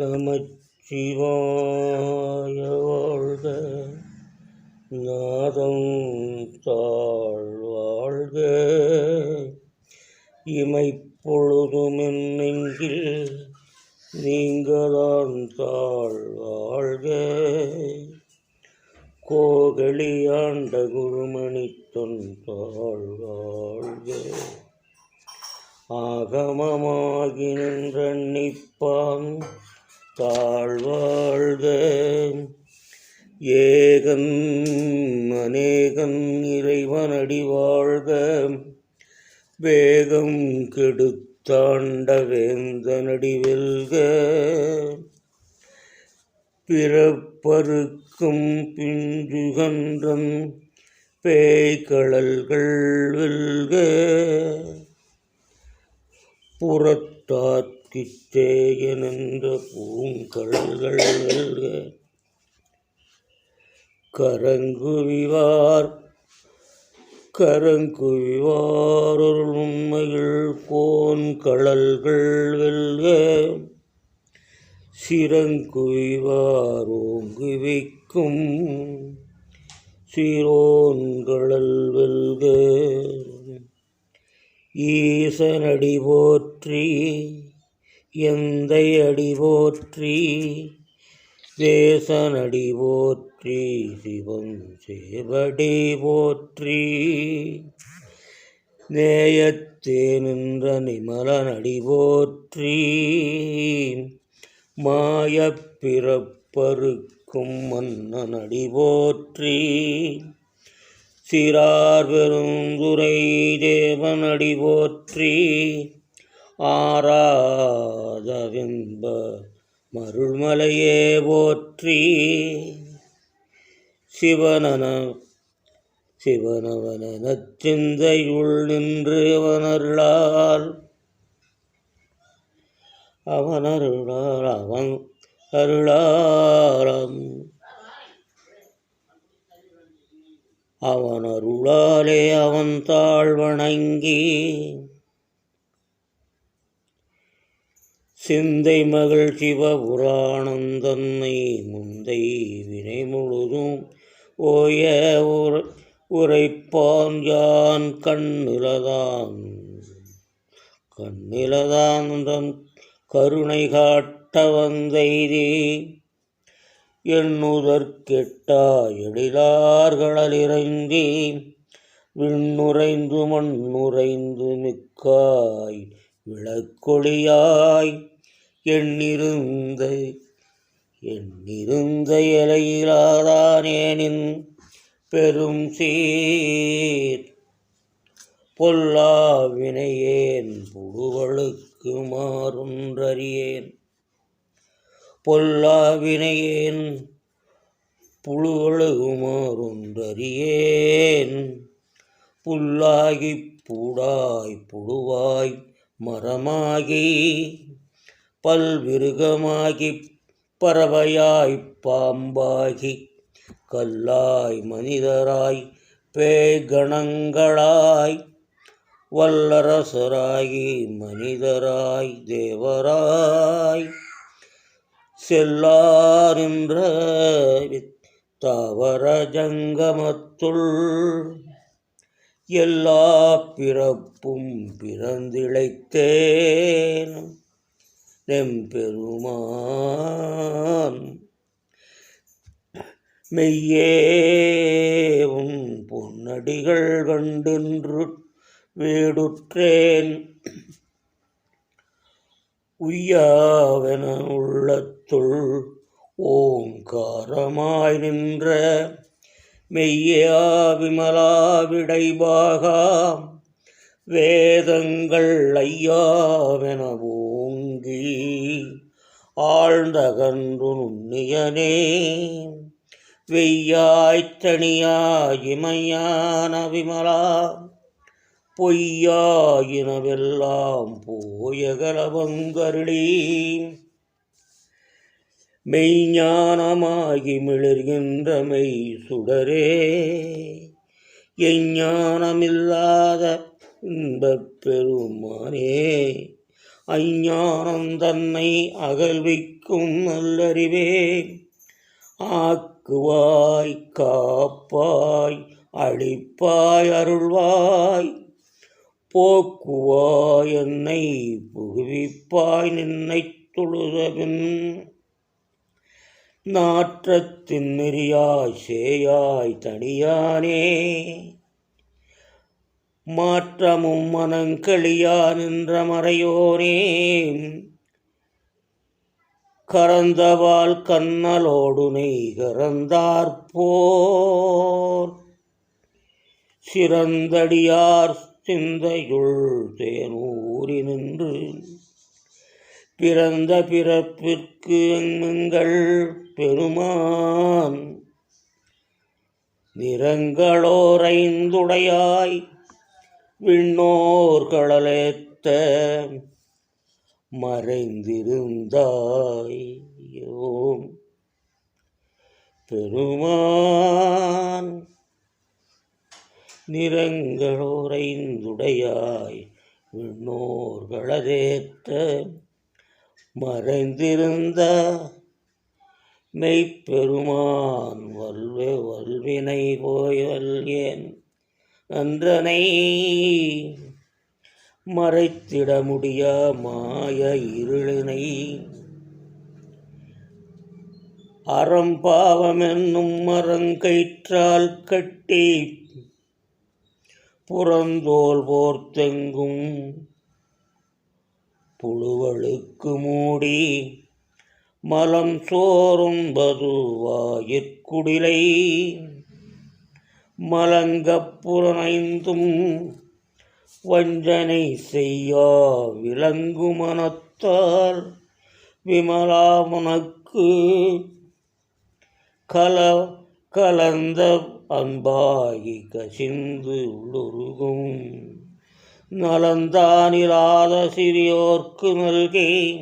நமச்சிவாய வாழ்க. நாதம் தாழ் வாழ்க. இமைப்பொழுதும் என் நெஞ்சில் நீங்கதான் தாழ் வாழ்க. கோகலியாண்ட குருமணி தொன்றாள் வாழ்க. ஆகமமாகி நின்ற நிப்பான் தாழ்வாழ்க ஏகன் அநேகன் இறைவனடி வாழ்க வேகம் கெடுத்தாண்ட வேந்தனடி வெல்க பிறப்பருக்கும் பிஞ்சுகன்றன் பேய்கழல்கள் வெல்க கித்தேயனென்ற பூங்கழல்கள் கரங்குவிவார் கரங்குவிவார் ஒரு உண்மையில் கோன் கழல்கள் வெல்க சிறங்குவிவார் ஓங்குவிக்கும் சீரோன்கழல் வெல்க ஈசனடி போற்றி எந்தை அடிவோற்றி தேசனடி போற்றி சிவம் சேவடி போற்றி. நேயத்தே நின்ற நிமலனடி போற்றி மாயப் பிறப்பருக்கும் மன்னனடி போற்றி. சிறார் பெருந்துரை தேவனடி போற்றி ஆராதவிம்ப மருள்மலையே போற்றி. சிவனன சிவனவன நச்சிந்தையுள் நின்று அவனருளால் அவனருளால் அவன் அருளாலம். அவனருளாலே அவன் தாழ் வணங்கி சிந்தை மகள் சிவபுராணம் முந்தை வினை முழுதும் ஓய உர உரைப்பான் யான் கண்ணிலதான். கண்ணிலதான் தன் கருணை காட்ட வந்தைதே எண்ணுதற்கெட்டா எழிலார்களிறங்கி விண்ணுரைந்து மண்ணுரைந்து மிக்காய் விளக்கொளியாய் எண்ணிருந்த எண்ணிருந்த இலையிலாதானேனின் பெரும் சீர். பொல்லாவினையேன் புழுவழுக்கு மாறுன்றறியேன். பொல்லாவினையேன் புழுவழுகுமாறுன்றறியேன் புல்லாகி புடாய் புழுவாய் மரமாகி பல்விருகமாகி பறவையாய் பாம்பாகி கல்லாய் மனிதராய் பேய்கணங்களாய் வல்லரசராகி மனிதராய் தேவராய். செல்லாரின்ற தாவர ஜங்கமத்துள் எல்லா பிறப்பும் பிறந்திழைத்தேன். நெம்பெருமான் மெய்யேவும் பொன்னடிகள் கண்டென்று வீடுற்றேன். உய்யாவென உள்ளத்துள் ஓங்காரமாய் நின்ற மெய்யா விமலா விடைபாகாம் வேதங்கள் ஐயாவென ஓங்கி ஆழ்ந்தகன்று நுண்ணியனே வெய்யாய்த்தனியாயிமையான விமலா பொய்யாயினவெல்லாம் போயகலவங்கருளி. மெய்ஞானமாகி மிளர்கின்ற மெய் சுடரே எஞ்ஞானமில்லாத ഇമ്പപ്പെരുമാനേ അഞ്ഞാണം തന്നെ അകൽവിക്കും നല്ലറിവേ. ആക്കുവായ് കാപ്പായ് അടിപ്പായ് അരുൾവായ്. പോക്കുവായ് എന്നെ പുകുവിപ്പായ് നിന്നെ തൊഴുതപിൻ നാറ്റത്തിൻ നിര്യാശയായി തണിയാനേ மாற்றமும் மனங்களியா நின்ற மறையோரே. கறந்தவால் கண்ணலோடுனை நெய் சிறந்தடியார் சிந்தையுள் தேனூறி நின்று. பிறந்த பிறப்பிற்கு எங்கள் பெருமான். நிறங்களோரைந்துடையாய் விண்ணோர் கடலேத்த மறைந்திருந்தாய் பெருமான் நிறங்களோரைந்துடையாய் விண்ணோர்களதேத்த மறைந்திருந்த மெய்ப்பெருமான் வல்வே வல்வினை போய் வல்கேன் நந்தனை மறைத்திட முடியா மாய இருளினை? அறம்பாவம் என்னும் மரங்கயிற்றால் கட்டி புறந்தோல் போர்த்தெங்கும் புழுவழுக்கு மூடி மலம் சோறும் சோறும்பது மலங்கப் மலங்கப்புறனைந்தும் வஞ்சனை செய்யா விலங்கு மனத்தால் விமலாமுனக்கு கல கலந்த அன்பாகி கசிந்து உள்ளுருகும் நலந்தானிலாத சிறியோர்க்கு நல்கே.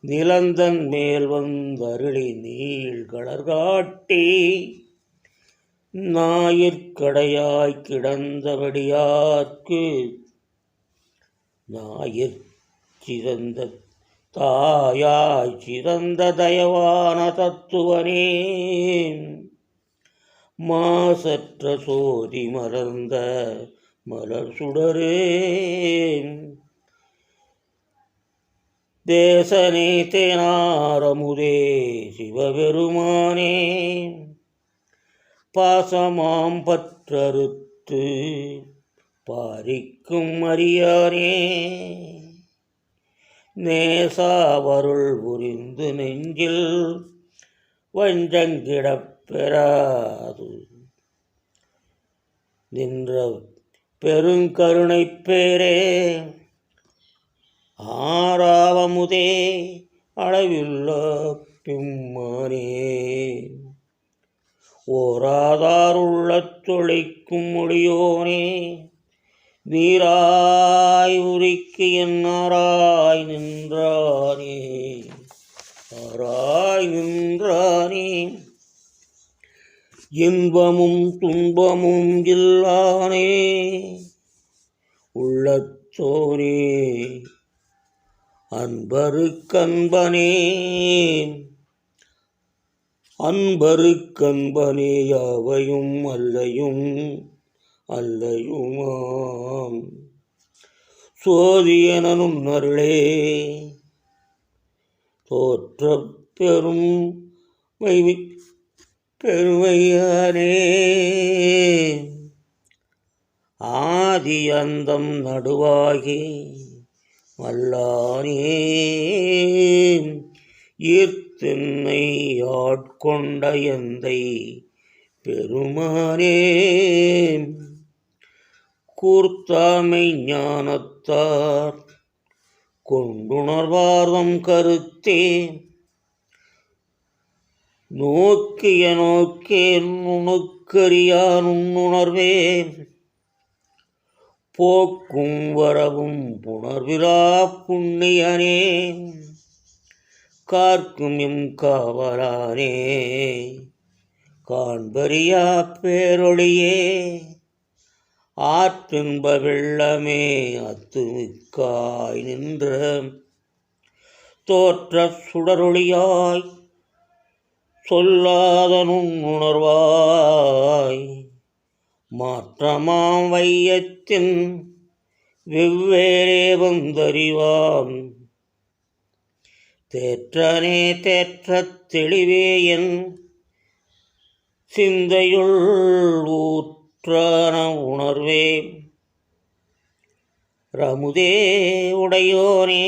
நிலந்தன் மேல் வந்தருளி நீள் கலர்காட்டி ஞாயிற்கடையாய் கிடந்தபடியார்க்கு ஞாயிற் சிறந்த தாயாய் சிறந்த தயவான தத்துவனே. மாசற்ற சோதி மறந்த மலர் சுடரே. தேசனே தேனாரமுதே சிவபெருமானே. பாசமாம் பற்றறுத்து பாரிக்கும் அறியாரே நேசாவருள் புரிந்து நெஞ்சில் வஞ்சங்கிடப் பெறாது. நின்ற பெருங்கருணைப் பேரே ஆறாவமுதே அளவில்ல பிம்மானே. ஓராதாருள்ளத் தொழிக்கும் முடியோனே. வீராய் உரிக்கு என்னாராய் நின்றானே. ஆராய் நின்றானே. இன்பமும் துன்பமும் இல்லானே. உள்ளத்தோனே அன்பருக்கன்பனே. அன்பரு கண்பனே யாவையும் அல்லையும் அல்லையுமாம். சோதியனும் அருளே தோற்ற பெரும் மைவி பெருமையானே. ஆதி அந்தம் நடுவாகி வல்லானே ஈர்த்த ஈர்த்தென்னை ஆட்கொண்ட எந்தை பெருமானே. கூர்த்தாமை ஞானத்தார் கொண்டுணர்வார்தம் கருத்தே. நோக்கிய நோக்கே நுணுக்கறியான் உணர்வேன் போக்கும் வரவும் புணர்விரா புண்ணியனே. கார்க்கும் எம் காவலானே. காண்பறியா பேரொழியே. ஆற்றின்ப வெள்ளமே அத்துமிக்காய் நின்ற தோற்ற சுடரொளியாய் சொல்லாதனும் உணர்வாய். மாற்றமாம் வையத்தின் வெவ்வேறே வந்தறிவாம். தேற்றனே தேற்றத் தெளிவேயன் சிந்தையுள் ஊற்றான உணர்வே. ரமுதே உடையோனே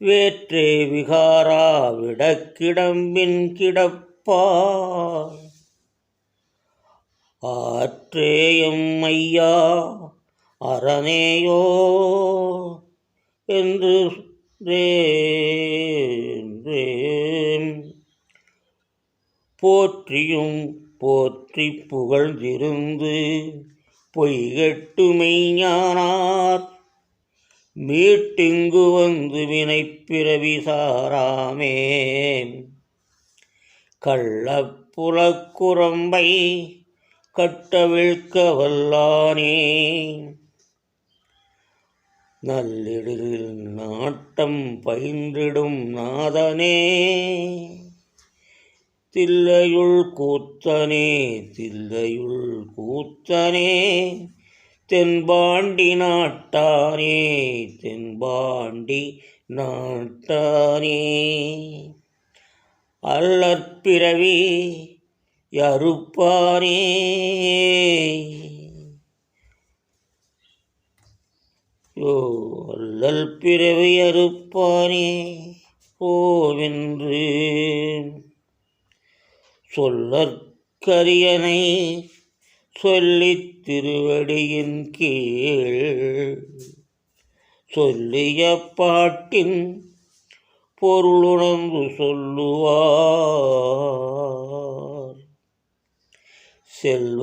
வேற்றே விகாரா விடக்கிடம்பின் கிடப்பா ஆற்றேயம் ஐயா அரணேயோ என்று போற்றியும் போற்றி புகழ்ந்திருந்து பொய்கெட்டு மெய்ஞானார் மீட்டிங்கு வந்து வினைப்பிறவி சாராமே. கள்ளப்புலக்குரம்பை கட்டவிழ்க்க வல்லானே நல்லிடில் நாட்டம் பயின்றிடும் நாதனே. தில்லையுள் கூத்தனே தில்லையுள் கூத்தனே. தென்பாண்டி நாட்டானே தென்பாண்டி நாட்டானே. அல்லற்பிறவி யறுப்பானே அல்லல் பிறவி அறுப்பானே போவென்று சொல்லற்கரியனை சொல்லித் திருவடியின் கீழ் சொல்லிய பாட்டின் பொருளுணர்ந்து சொல்லுவார். செல்வ